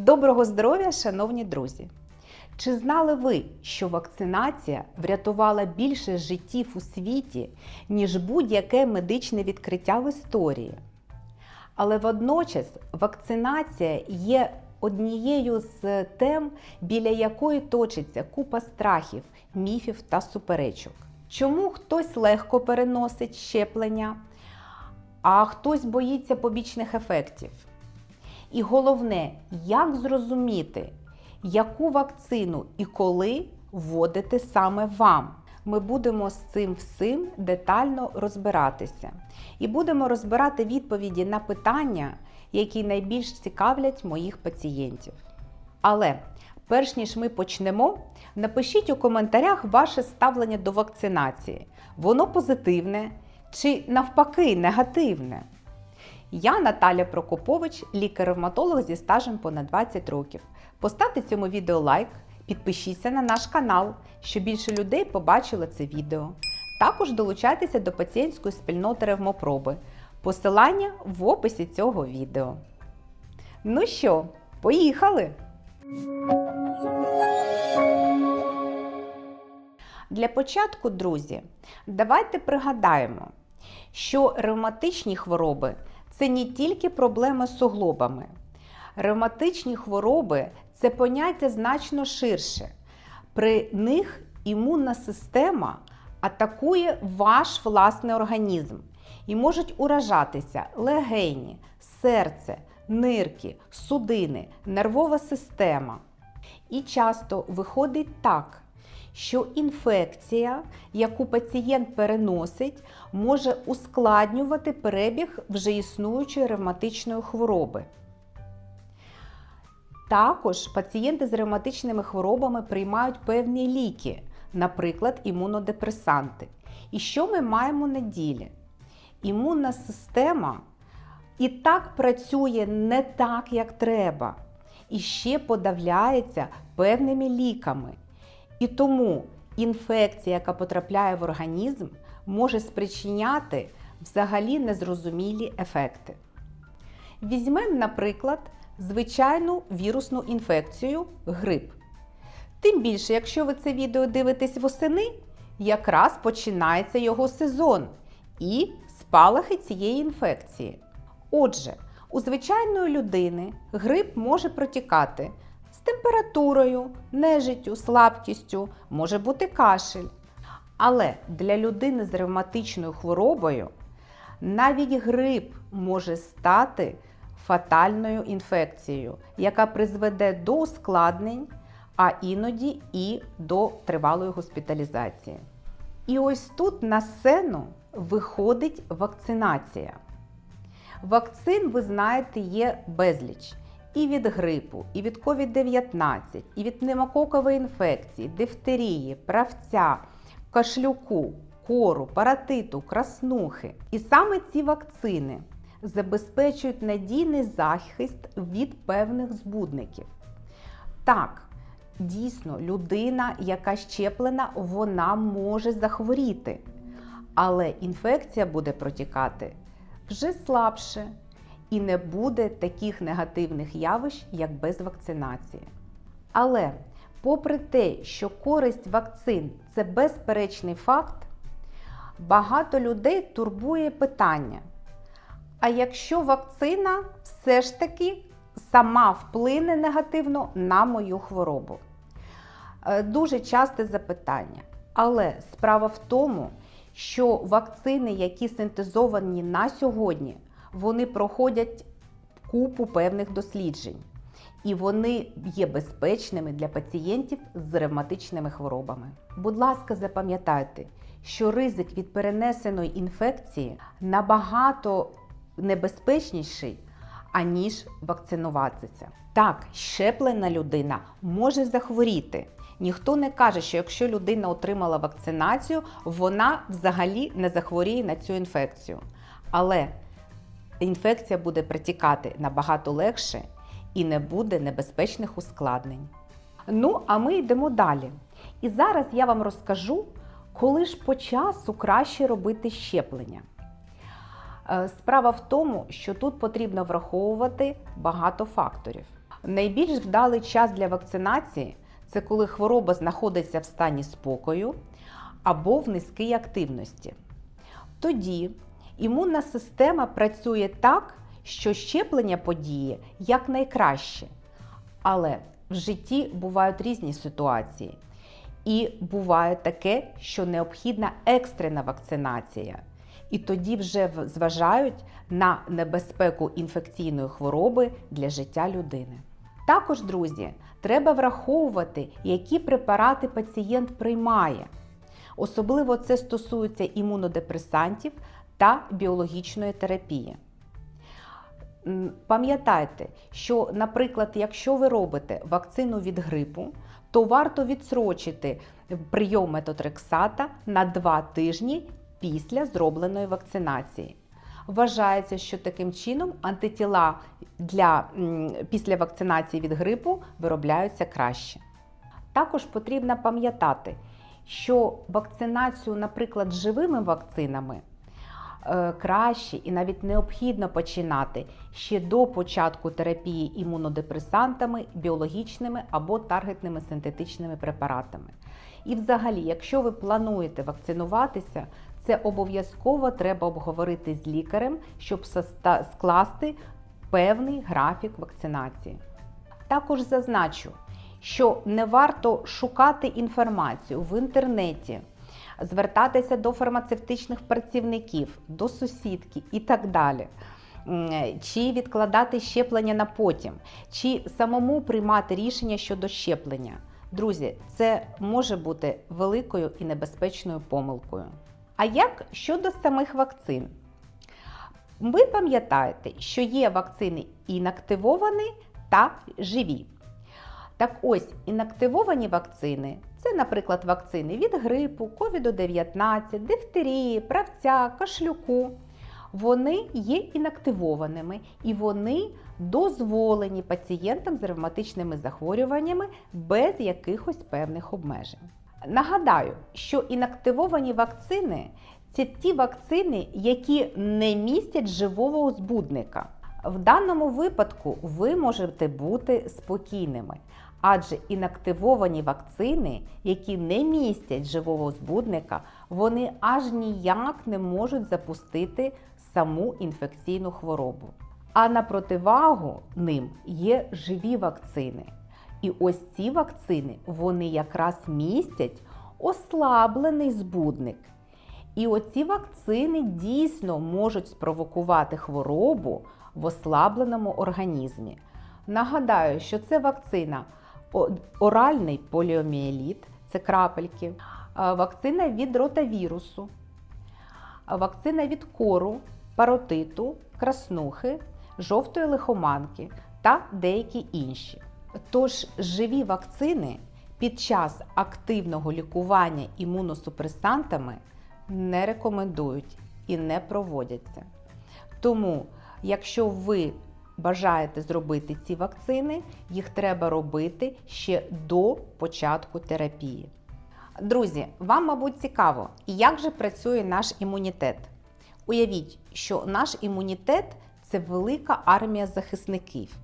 Доброго здоров'я, шановні друзі! Чи знали ви, що вакцинація врятувала більше життів у світі, ніж будь-яке медичне відкриття в історії? Але водночас вакцинація є однією з тем, біля якої точиться купа страхів, міфів та суперечок. Чому хтось легко переносить щеплення, а хтось боїться побічних ефектів? І головне, як зрозуміти, яку вакцину і коли вводити саме вам. Ми будемо з цим всім детально розбиратися. І будемо розбирати відповіді на питання, які найбільш цікавлять моїх пацієнтів. Але перш ніж ми почнемо, напишіть у коментарях ваше ставлення до вакцинації. Воно позитивне чи навпаки негативне. Я Наталя Прокопович, лікар-ревматолог зі стажем понад 20 років. Поставте цьому відео лайк, підпишіться на наш канал, щоб більше людей побачили це відео. Також долучайтеся до пацієнтської спільноти ревмопроби. Посилання в описі цього відео. Ну що, поїхали! Для початку, друзі, давайте пригадаємо, що ревматичні хвороби це не тільки проблеми з суглобами. Ревматичні хвороби це поняття значно ширше. При них імунна система атакує ваш власний організм і можуть уражатися легені, серце, нирки, судини, нервова система. І часто виходить так, що інфекція, яку пацієнт переносить, може ускладнювати перебіг вже існуючої ревматичної хвороби. Також пацієнти з ревматичними хворобами приймають певні ліки, наприклад, імунодепресанти. І що ми маємо на ділі? Імунна система і так працює не так, як треба, і ще подавляється певними ліками. І тому інфекція, яка потрапляє в організм, може спричиняти взагалі незрозумілі ефекти. Візьмемо, наприклад, звичайну вірусну інфекцію грип. Тим більше, якщо ви це відео дивитесь восени, якраз починається його сезон і спалахи цієї інфекції. Отже, у звичайної людини грип може протікати з температурою, нежиттю, слабкістю, може бути кашель. Але для людини з ревматичною хворобою навіть грип може стати фатальною інфекцією, яка призведе до ускладнень, а іноді і до тривалої госпіталізації. І ось тут на сцену виходить вакцинація. Вакцин, ви знаєте, є безліч. І від грипу, і від COVID-19, і від пневмококової інфекції, дифтерії, правця, кашлюку, кору, паратиту, краснухи. І саме ці вакцини забезпечують надійний захист від певних збудників. Так, дійсно, людина, яка щеплена, вона може захворіти, але інфекція буде протікати вже слабше і не буде таких негативних явищ, як без вакцинації. Але, попри те, що користь вакцин це безперечний факт, багато людей турбує питання. А якщо вакцина все ж таки сама вплине негативно на мою хворобу? Е, Дуже часте запитання. Але справа в тому, що вакцини, які синтезовані на сьогодні, вони проходять купу певних досліджень. І вони є безпечними для пацієнтів з ревматичними хворобами. Будь ласка, запам'ятайте, що ризик від перенесеної інфекції набагато небезпечніший, аніж вакцинуватися. Так, щеплена людина може захворіти. Ніхто не каже, що якщо людина отримала вакцинацію, вона взагалі не захворіє на цю інфекцію. Але інфекція буде протікати набагато легше і не буде небезпечних ускладнень. Ну, а ми йдемо далі. І зараз я вам розкажу, коли ж по часу краще робити щеплення. Е, Справа в тому, що тут потрібно враховувати багато факторів. Найбільш вдалий час для вакцинації це коли хвороба знаходиться в стані спокою або в низькій активності. Тоді імунна система працює так, що щеплення подіє якнайкраще. Але в житті бувають різні ситуації. І буває таке, що необхідна екстрена вакцинація. І тоді вже зважають на небезпеку інфекційної хвороби для життя людини. Також, друзі, треба враховувати, які препарати пацієнт приймає. Особливо це стосується імунодепресантів та біологічної терапії. Пам'ятайте, що, наприклад, якщо ви робите вакцину від грипу, то варто відсрочити прийом метотрексата на 2 тижні після зробленої вакцинації. Вважається, що таким чином антитіла для, після вакцинації від грипу виробляються краще. Також потрібно пам'ятати, що вакцинацію, наприклад, живими вакцинами краще і навіть необхідно починати ще до початку терапії імунодепресантами, біологічними або таргетними синтетичними препаратами. І взагалі, якщо ви плануєте вакцинуватися, це обов'язково треба обговорити з лікарем, щоб скласти певний графік вакцинації. Також зазначу, що не варто шукати інформацію в інтернеті, звертатися до фармацевтичних працівників, до сусідки і так далі. Чи відкладати щеплення на потім, чи самому приймати рішення щодо щеплення. Друзі, це може бути великою і небезпечною помилкою. А як щодо самих вакцин? Ви пам'ятаєте, що є вакцини інактивовані та живі. Так ось, інактивовані вакцини це, наприклад, вакцини від грипу, COVID-19, дифтерії, правця, кашлюку. Вони є інактивованими і вони дозволені пацієнтам з ревматичними захворюваннями без якихось певних обмежень. Нагадаю, що інактивовані вакцини це ті вакцини, які не містять живого збудника. В даному випадку ви можете бути спокійними, адже інактивовані вакцини, які не містять живого збудника, вони аж ніяк не можуть запустити саму інфекційну хворобу. А на противагу ним є живі вакцини. І ось ці вакцини вони якраз містять ослаблений збудник. І оці вакцини дійсно можуть спровокувати хворобу в ослабленому організмі. Нагадаю, що це вакцина оральний поліоміеліт, це крапельки, вакцина від ротавірусу, вакцина від кору, паротиту, краснухи, жовтої лихоманки та деякі інші. Тож живі вакцини під час активного лікування імуносупресантами не рекомендують і не проводяться. Тому, якщо ви бажаєте зробити ці вакцини, їх треба робити ще до початку терапії. Друзі, вам, мабуть, цікаво, як же працює наш імунітет. Уявіть, що наш імунітет це велика армія захисників.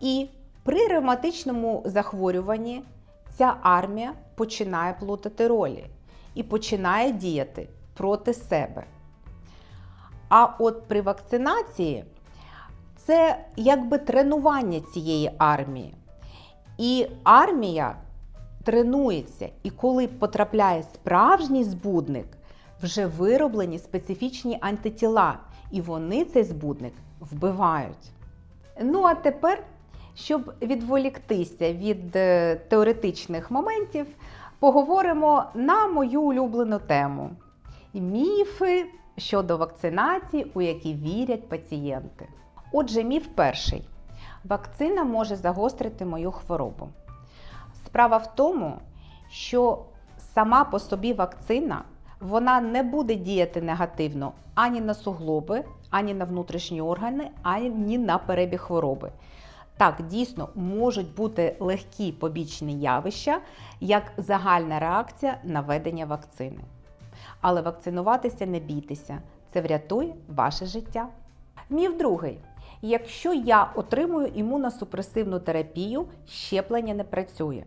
І при ревматичному захворюванні ця армія починає плутати ролі і починає діяти проти себе. А от при вакцинації це якби тренування цієї армії. І армія тренується, і коли потрапляє справжній збудник, вже вироблені специфічні антитіла, і вони цей збудник вбивають. Ну а тепер, щоб відволіктися від е, теоретичних моментів, поговоримо на мою улюблену тему міфи щодо вакцинації, у які вірять пацієнти. Отже, міф перший: вакцина може загострити мою хворобу. Справа в тому, що сама по собі вакцина вона не буде діяти негативно ані на суглоби, ані на внутрішні органи, ані на перебіг хвороби. Так, дійсно можуть бути легкі побічні явища, як загальна реакція на введення вакцини. Але вакцинуватися не бійтеся, це врятує ваше життя. Міф другий. Якщо я отримую імуносупресивну терапію, щеплення не працює.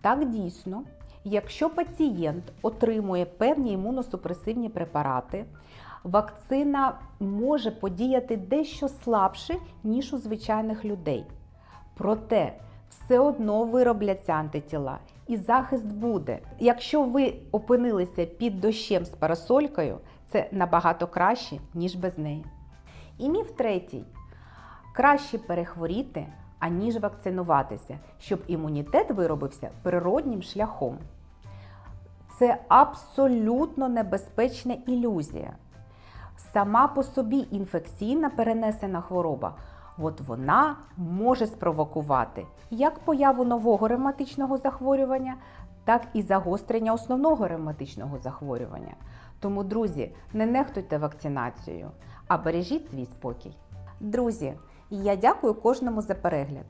Так дійсно, якщо пацієнт отримує певні імуносупресивні препарати, вакцина може подіяти дещо слабше, ніж у звичайних людей. Проте все одно виробляться антитіла і захист буде. Якщо ви опинилися під дощем з парасолькою, це набагато краще, ніж без неї. І міф третій: краще перехворіти, аніж вакцинуватися, щоб імунітет виробився природнім шляхом. Це абсолютно небезпечна ілюзія. Сама по собі інфекційна перенесена хвороба, от вона може спровокувати як появу нового ревматичного захворювання, так і загострення основного ревматичного захворювання. Тому, друзі, не нехтуйте вакцинацією, а бережіть свій спокій. Друзі, я дякую кожному за перегляд.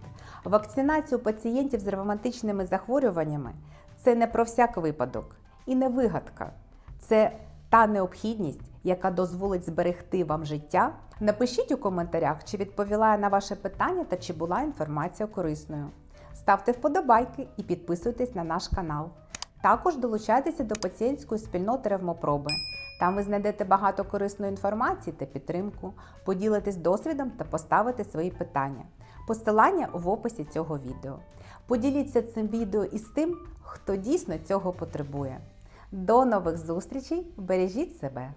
Вакцинацію пацієнтів з ревматичними захворюваннями це не про всяк випадок і не вигадка. Це та необхідність, яка дозволить зберегти вам життя. Напишіть у коментарях, чи відповіла я на ваше питання та чи була інформація корисною. Ставте вподобайки і підписуйтесь на наш канал. Також долучайтеся до пацієнтської спільноти Ревмопроби. Там ви знайдете багато корисної інформації та підтримку, поділитесь досвідом та поставити свої питання. Посилання в описі цього відео. Поділіться цим відео із тим, хто дійсно цього потребує. До нових зустрічей! Бережіть себе!